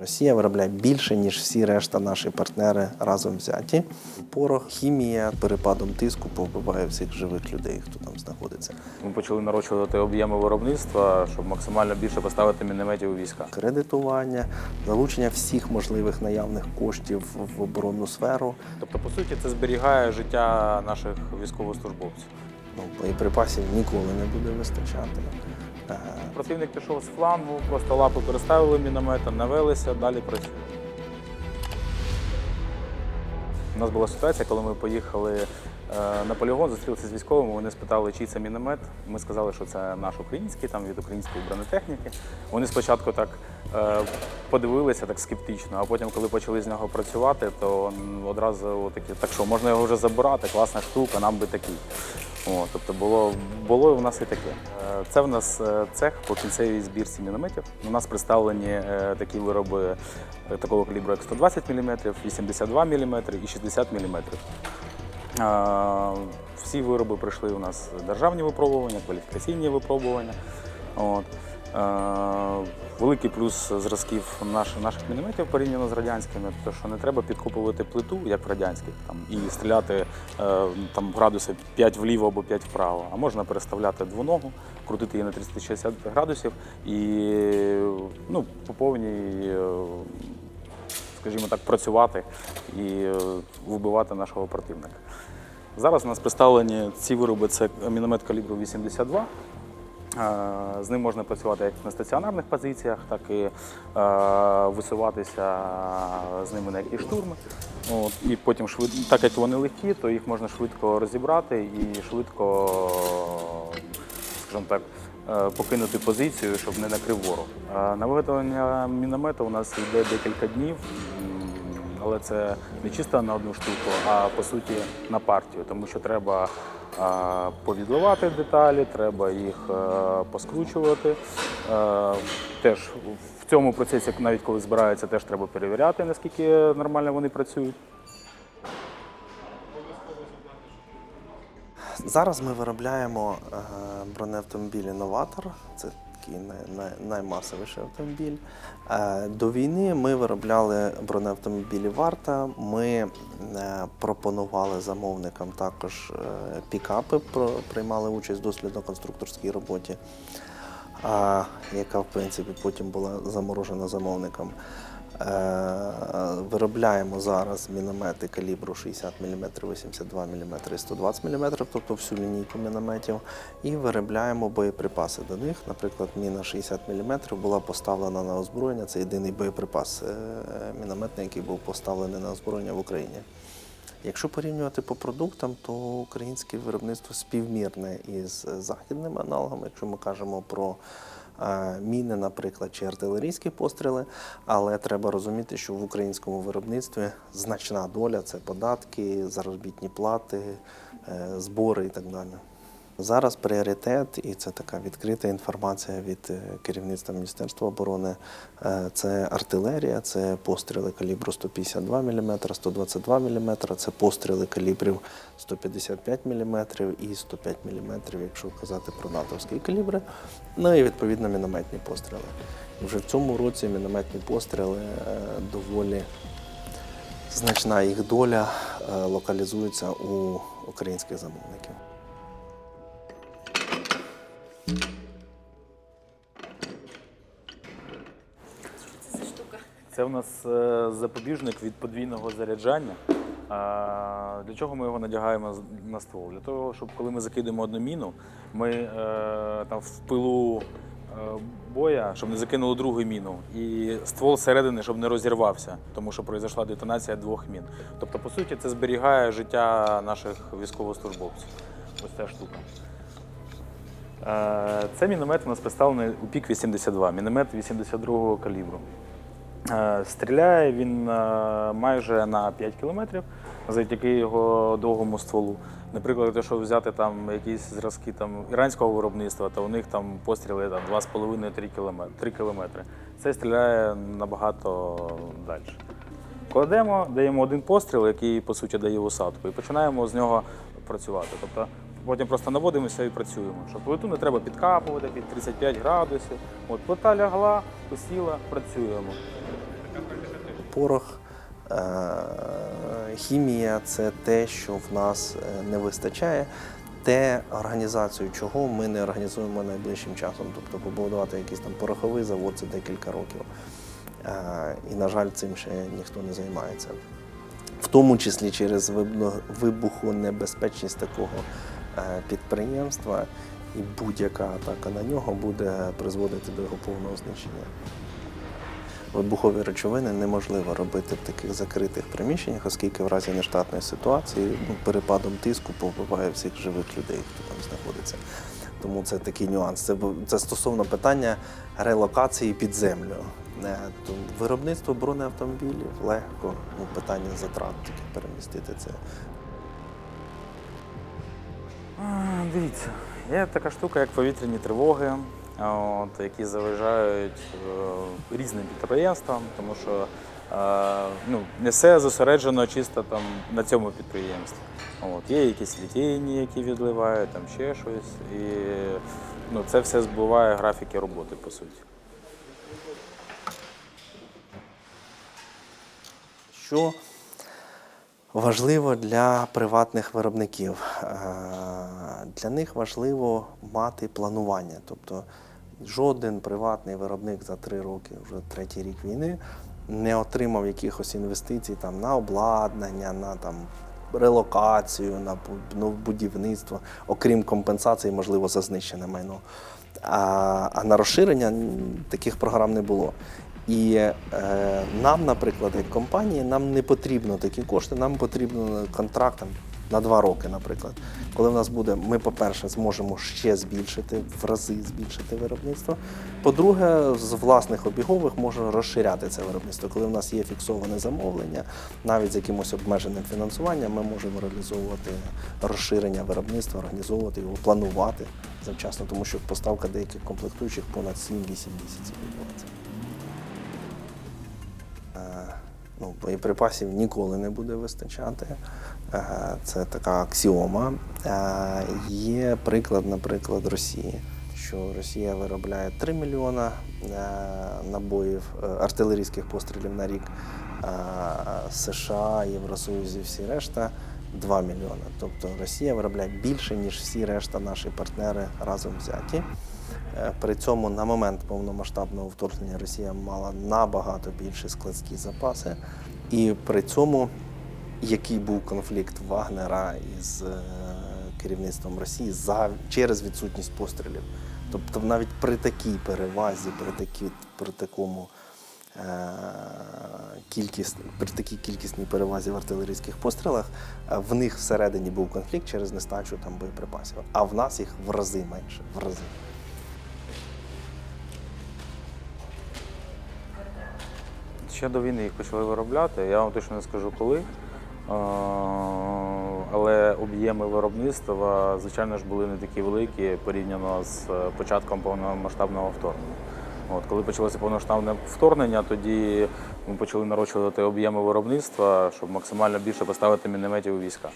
Росія виробляє більше, ніж всі решта наші партнери разом взяті. Порох, хімія перепадом тиску повбиває всіх живих людей, хто там знаходиться. Ми почали нарощувати об'єми виробництва, щоб максимально більше поставити мінометів у війська. Кредитування, залучення всіх можливих наявних коштів в оборонну сферу. Тобто, по суті, це зберігає життя наших військовослужбовців. Ну, боєприпасів ніколи не буде вистачати. Е, Противник пішов з флангу, просто лапи переставили мінометом, навелися, далі працюємо. У нас була ситуація, коли ми поїхали е, на полігон, зустрілися з військовими, вони спитали, чий це міномет. Ми сказали, що це наш український, там від української бронетехніки. Вони спочатку так е, подивилися так скептично, а потім, коли почали з нього працювати, то одразу такі, так що можна його вже забирати, класна штука, нам би такий. О, тобто було, було у нас і таке. Е, Це в нас е, цех по кінцевій збірці мінометів. У нас представлені е, такі вироби такого калібру, як 120 мм, 82 мм і 60 мм. Всі вироби пройшли у нас державні випробування, кваліфікаційні випробування. От. Е, Великий плюс зразків наш, наших мінометів порівняно з радянськими, то що не треба підкупувати плиту, як в радянських, там, і стріляти е, там, градуси 5 вліво або 5 вправо. А можна переставляти двоногу, крутити її на 360 градусів і ну, по повній, е, скажімо так, працювати і вбивати нашого противника. Зараз у нас представлені ці вироби це міномет калібру 82. З ним можна працювати як на стаціонарних позиціях, так і е, висуватися з ними на якісь штурми. От, і потім швид... так як вони легкі, то їх можна швидко розібрати і швидко, скажімо так, е, покинути позицію, щоб не накрив ворог. На виготовлення міномета у нас йде декілька днів. Але це не чисто на одну штуку, а по суті на партію, тому що треба а, повідливати деталі, треба їх е, поскручувати. Е, Теж в цьому процесі, навіть коли збираються, теж треба перевіряти, наскільки нормально вони працюють. Зараз ми виробляємо е, бронеавтомобілі Новатор. Це такий най, най, наймасовіший автомобіль. Е, до війни ми виробляли бронеавтомобілі Варта. Ми е, пропонували замовникам також е, пікапи, про, приймали участь в дослідно-конструкторській роботі. яка в принципі потім була заморожена замовником. Е, Виробляємо зараз міномети калібру 60 мм, 82 мм і 120 мм, тобто всю лінійку мінометів, і виробляємо боєприпаси до них. Наприклад, міна 60 мм була поставлена на озброєння. Це єдиний боєприпас е, мінометний, який був поставлений на озброєння в Україні. Якщо порівнювати по продуктам, то українське виробництво співмірне із західними аналогами, якщо ми кажемо про е, міни, наприклад, чи артилерійські постріли, але треба розуміти, що в українському виробництві значна доля це податки, заробітні плати, е, збори і так далі. Зараз пріоритет, і це така відкрита інформація від е, керівництва Міністерства оборони. е, Це артилерія, це постріли калібру 152 мм, 122 мм, це постріли калібрів 155 мм і 105 мм, якщо казати про натовські калібри. Ну і відповідно мінометні постріли. Вже в цьому році мінометні постріли е, доволі значна їх доля локалізується у українських замовників. Це в нас е, запобіжник від подвійного заряджання. Для чого ми його надягаємо на ствол? Для того, щоб коли ми закидуємо одну міну, ми е, там в пилу е, боя, щоб не закинули другу міну, і ствол зсередини, щоб не розірвався, тому що произошла детонація двох мін. Тобто, по суті, це зберігає життя наших військовослужбовців. Ось ця штука. Е, Це міномет у нас представлений у пік 82, міномет 82-го калібру. Е, Стріляє він е, майже на 5 кілометрів завдяки його довгому стволу. Наприклад, якщо взяти там якісь зразки там, іранського виробництва, то у них там постріли там, 2,5-3 кілометри, 3 кілометри. Це стріляє набагато далі. Кладемо, даємо один постріл, який по суті дає усадку, і починаємо з нього працювати. Тобто потім просто наводимося і працюємо. Щоб плиту не треба підкапувати під 35 градусів. От плита лягла, посіла, працюємо. порох, е, хімія це те, що в нас е, не вистачає. Те організацію, чого ми не організуємо найближчим часом. Тобто побудувати якийсь там пороховий завод це декілька років. Е, І, на жаль, цим ще ніхто не займається. В тому числі через вибухонебезпечність такого підприємства, і будь-яка атака на нього буде призводити до його повного знищення. Вибухові речовини неможливо робити в таких закритих приміщеннях, оскільки в разі нештатної ситуації ну, перепадом тиску побиває всіх живих людей, хто там знаходиться. Тому це такий нюанс. Це, це стосовно питання релокації під землю. Е, Виробництво бронеавтомобілів легко, ну, питання затрат тільки перемістити це. Дивіться, є така штука, як повітряні тривоги, от, які заважають е, різним підприємствам, тому що е, ну, не все зосереджено чисто там, на цьому підприємстві. От, є якісь літейні, які відливають, там ще щось. І ну, це все збиває графіки роботи, по суті. Що важливо для приватних виробників? Для них важливо мати планування. Тобто жоден приватний виробник за три роки, вже третій рік війни, не отримав якихось інвестицій там, на обладнання, на там, релокацію, на ну, будівництво, окрім компенсації, можливо, за знищене майно. А, а на розширення таких програм не було. І е, нам, наприклад, як компанії, нам не потрібно такі кошти, нам потрібно контракт там, на два роки, наприклад. Коли в нас буде, ми, по-перше, зможемо ще збільшити, в рази збільшити виробництво. По-друге, з власних обігових можна розширяти це виробництво. Коли в нас є фіксоване замовлення, навіть з якимось обмеженим фінансуванням, ми можемо реалізовувати розширення виробництва, організовувати його, планувати завчасно, тому що поставка деяких комплектуючих понад 7-8 місяців відбувається. Ну, боєприпасів ніколи не буде вистачати. Е, Це така аксіома. Е, Є приклад, наприклад, Росії, що Росія виробляє 3 мільйона е, набоїв артилерійських пострілів на рік. США, Євросоюз і всі решта 2 мільйони. Тобто Росія виробляє більше, ніж всі решта наші партнери разом взяті. Е, При цьому на момент повномасштабного вторгнення Росія мала набагато більші складські запаси, і при цьому який був конфлікт Вагнера із е, керівництвом Росії за через відсутність пострілів. Тобто, навіть при такій перевазі, при такі, при такому е, кількість, при такій кількісній перевазі в артилерійських пострілах, в них всередині був конфлікт через нестачу там боєприпасів, а в нас їх в рази менше. В рази. Ще до війни їх почали виробляти. Я вам точно не скажу коли. Але об'єми виробництва, звичайно ж, були не такі великі порівняно з е, початком повномасштабного вторгнення. От, коли почалося повномасштабне вторгнення, тоді ми почали нарощувати об'єми виробництва, щоб максимально більше поставити мінометів у війська.